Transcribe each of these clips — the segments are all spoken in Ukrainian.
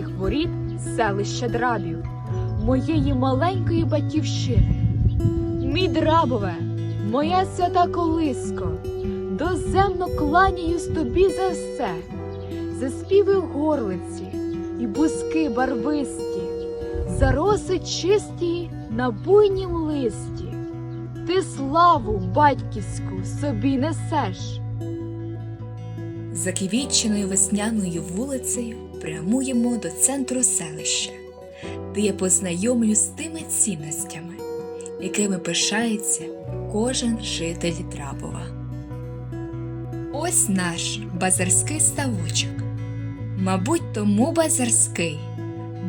знаходжуся воріт селища Драбів, моєї маленької батьківщини. Мій драбове, моя свята колиско, доземно кланяюсь тобі за все, за співи горлиці і бузки барвисті, за роси чисті на буйнім листі. Ти славу батьківську собі несеш. Заквітченою весняною вулицею прямуємо до центру селища, де я познайомлю з тими цінностями, якими пишається кожен житель Драбова. Ось наш базарський ставочок. Мабуть, тому базарський,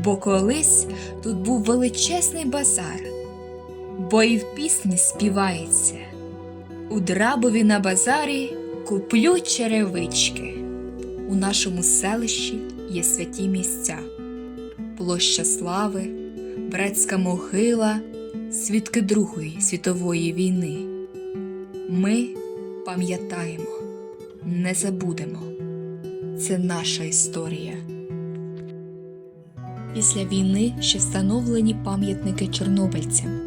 бо колись тут був величезний базар, бо і в пісні співається. У Драбові на базарі куплю черевички. У нашому селищі є святі місця, площа слави, братська могила, свідки Другої світової війни. Ми пам'ятаємо, не забудемо. Це наша історія. Після війни ще встановлені пам'ятники чорнобильцям,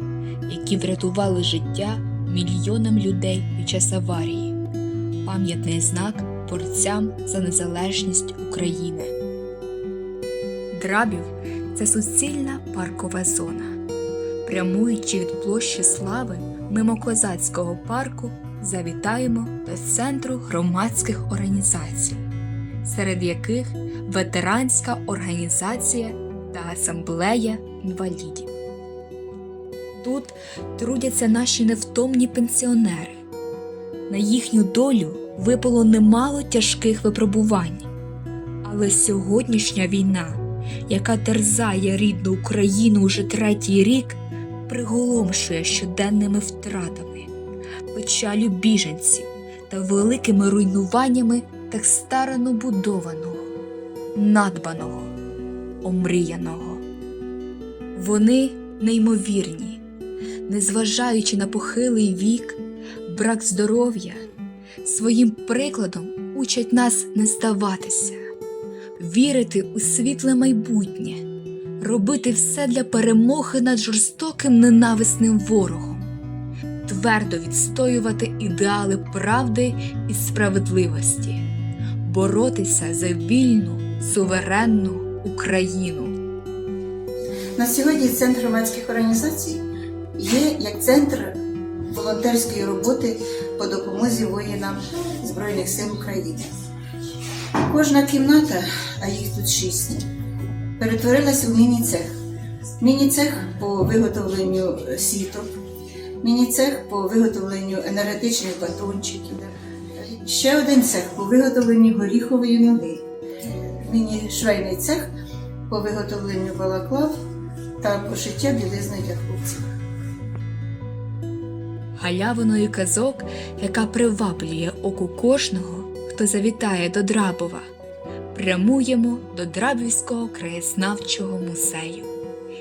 які врятували життя мільйонам людей під час аварії пам'ятний знак борцям за незалежність України. Драбів це суцільна паркова зона. Прямуючи від площі Слави мимо козацького парку, завітаємо до центру громадських організацій, серед яких ветеранська організація та асамблея інвалідів. Тут трудяться наші невтомні пенсіонери. На їхню долю випало немало тяжких випробувань. Але сьогоднішня війна, яка терзає рідну Україну уже третій рік, приголомшує щоденними втратами, печалю біженців та великими руйнуваннями так старано будованого, надбаного, омріяного. Вони неймовірні, незважаючи на похилий вік брак здоров'я, своїм прикладом учать нас не здаватися, вірити у світле майбутнє, робити все для перемоги над жорстоким ненависним ворогом, твердо відстоювати ідеали правди і справедливості, боротися за вільну, суверенну Україну. На сьогодні центр громадських організацій є як центр волонтерської роботи по допомозі воїнам Збройних сил України. Кожна кімната, а їх тут шість, перетворилася в міні-цех. Міні-цех по виготовленню сіток, міні-цех по виготовленню енергетичних батончиків, ще один цех по виготовленню горіхової ноги, міні-швейний цех по виготовленню балаклав та пошиття білизни для хлопців. Галявиною казок, яка приваблює оку кожного, хто завітає до Драбова. Прямуємо до Драбівського краєзнавчого музею,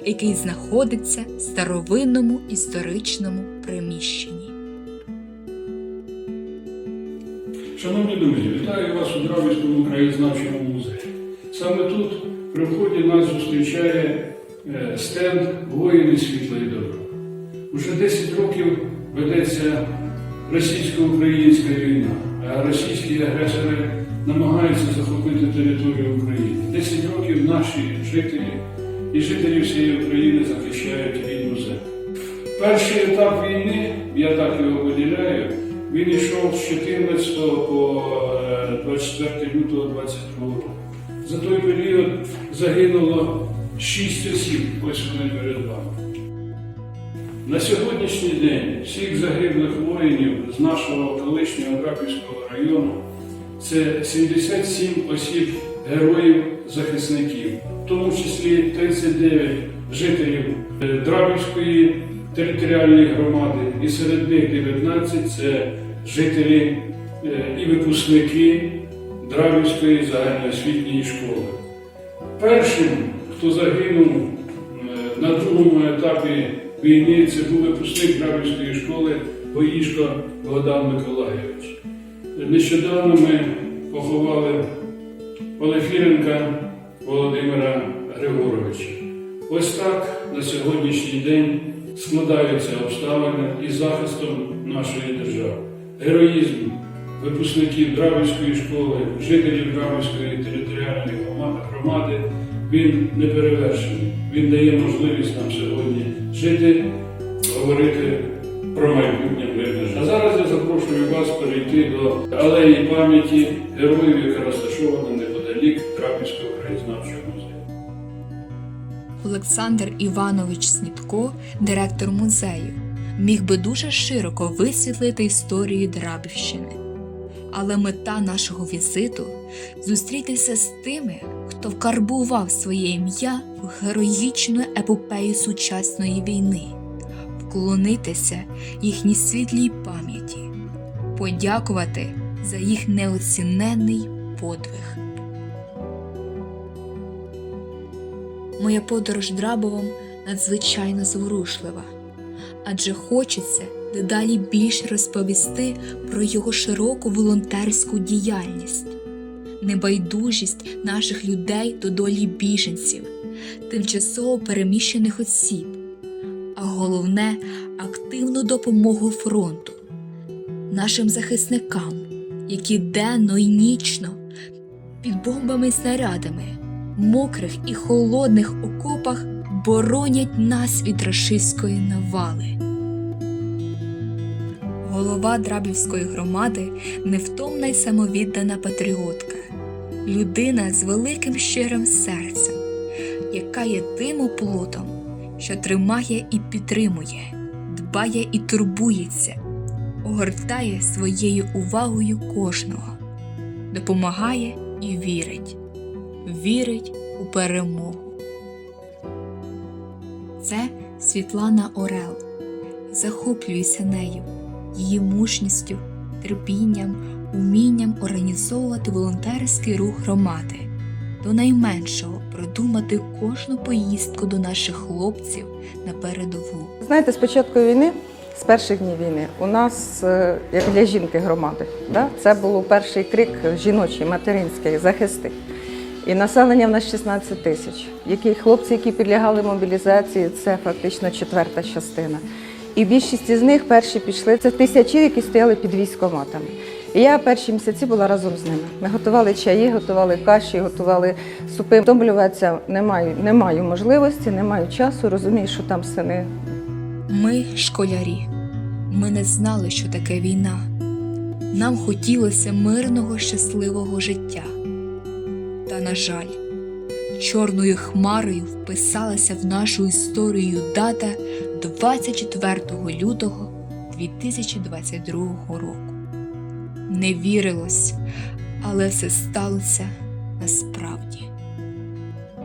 який знаходиться в старовинному історичному приміщенні. Шановні друзі, вітаю вас у Дравівському краєзнавчому музеї. Саме тут при вході нас зустрічає е, стенд Воїни світла і. Уже 10 років ведеться російсько-українська війна, російські агресори намагаються захопити територію України. 10 років наші жителі і жителі всієї України захищають рідну землю. Перший етап війни, я так його виділяю, він йшов з 14 по е, 24 лютого 22 року. За той період загинуло 6 осіб, ось вони перед вами. На сьогоднішній день всіх загиблих воїнів з нашого колишнього Драбівського району це 77 осіб героїв-захисників, в тому числі 39 жителів е, Драбівської територіальної громади, і серед них 19 це жителі е, і випускники Драбівської загальноосвітньої школи. Першим, хто загинув е, на другому етапі війни, це був випускник Драбівської школи Боїшко Богдан Миколайович. Нещодавно ми поховали Олефіренка Володимира Григоровича. Ось так на сьогоднішній день складаються обставини із захистом нашої держави. Героїзм випускників Драбівської школи, жителів Драбівської територіальної громади, він не перевершений. Він дає можливість нам сьогодні жити, говорити про майбутнє мирне. А зараз я запрошую вас перейти до алеї пам'яті героїв, яка розташована неподалік Драбівського краєзнавчого музею. Олександр Іванович Снітко, директор музею, міг би дуже широко висвітлити історію Драбівщини. Але мета нашого візиту зустрітися з тими, хто вкарбував своє ім'я в героїчну епопею сучасної війни, вклонитися їхній світлій пам'яті, подякувати за їх неоціненний подвиг. Моя подорож Драбовом надзвичайно зворушлива, адже хочеться дедалі більше розповісти про його широку волонтерську діяльність, небайдужість наших людей до долі біженців, тимчасово переміщених осіб, а головне активну допомогу фронту, нашим захисникам, які денно й нічно під бомбами і снарядами мокрих і холодних окопах боронять нас від рашистської навали. Голова Драбівської громади невтомна й самовіддана патріотка, людина з великим щирим серцем, яка є тим оплотом, що тримає і підтримує, дбає і турбується, огортає своєю увагою кожного, допомагає і вірить вірить у перемогу. Це Світлана Орел. Захоплююся нею, її мужністю, терпінням, умінням організовувати волонтерський рух громади, до найменшого продумати кожну поїздку до наших хлопців на передову. Знаєте, з початку війни, з перших днів війни, у нас, е, як для жінки громади, да, це був перший крик жіночий, материнський, захисти. І населення в нас 16 тисяч. Які хлопці, які підлягали мобілізації, це фактично четверта частина. І більшість із них перші пішли. Це тисячі, які стояли під військоматами. І я перші місяці була разом з ними. Ми готували чаї, готували каші, готували супи. Втомлюватися не маю, не маю можливості, не маю часу. Розумію, що там сини Ми школярі. Ми не знали, що таке війна. Нам хотілося мирного, щасливого життя. Та, на жаль, чорною хмарою вписалася в нашу історію дата 24 лютого 2022 року. Не вірилось, але все сталося насправді.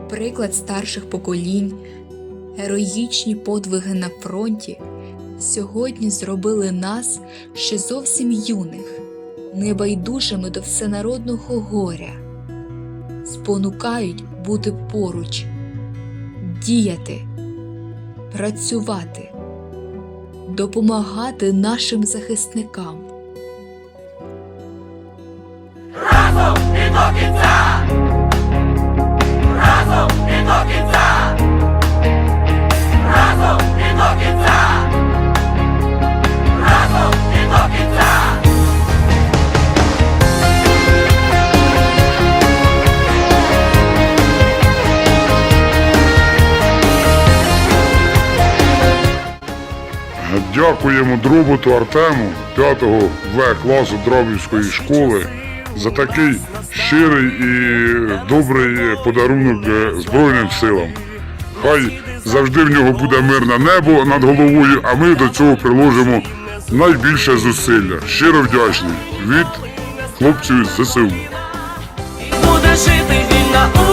Приклад старших поколінь, героїчні подвиги на фронті сьогодні зробили нас ще зовсім юних, небайдужими до всенародного горя, спонукають бути поруч, діяти, працювати, допомагати нашим захисникам. Дякуємо Дроботу Артему 5 В класу Дробівської школи за такий щирий і добрий подарунок е, Збройним силам. Хай завжди в нього буде мирне небо над головою, а ми до цього приложимо найбільше зусилля. Щиро вдячний від хлопців з ЗСУ. буде жити вільна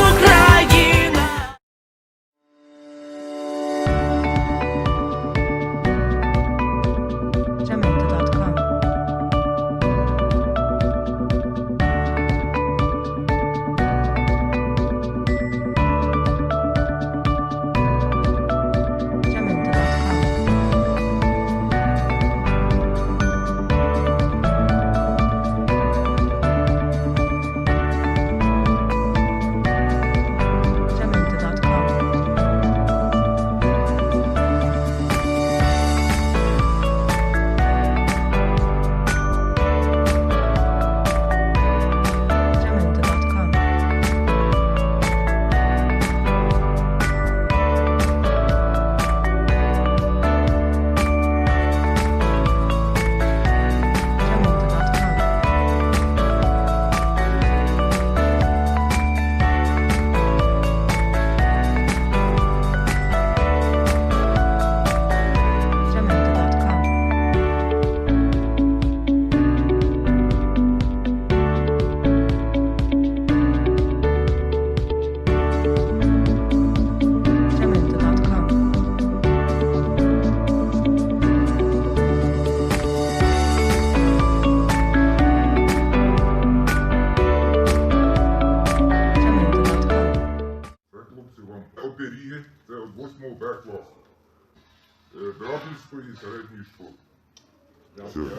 сільської середньої школи.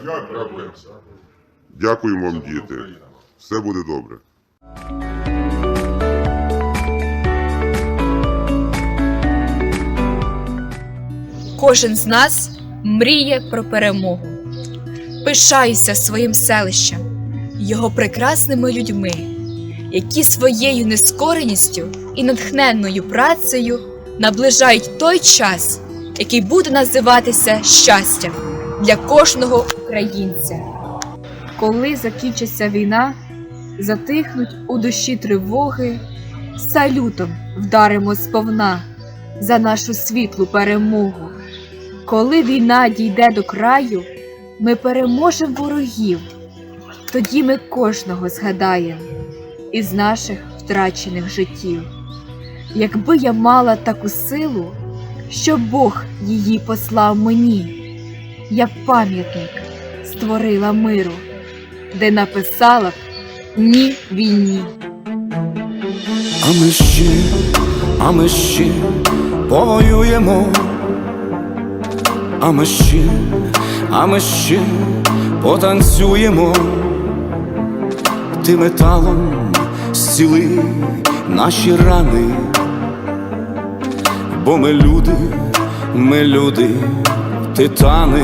Дякую. Дякуємо вам, діти. Все буде добре. Кожен з нас мріє про перемогу. Пишаюся своїм селищем, його прекрасними людьми, які своєю нескореністю і натхненною працею наближають той час, який буде називатися щастям для кожного українця. Коли закінчиться війна, затихнуть у душі тривоги, салютом вдаримо сповна за нашу світлу перемогу. Коли війна дійде до краю, ми переможемо ворогів, тоді ми кожного згадаємо із наших втрачених життів. Якби я мала таку силу, що Бог її послав мені, я пам'ятник створила миру де написала б ні війні. А ми ще, а ми ще повоюємо, а ми ще, а ми ще потанцюємо, ти металом зціли наші рани, бо ми люди, ми люди, титани.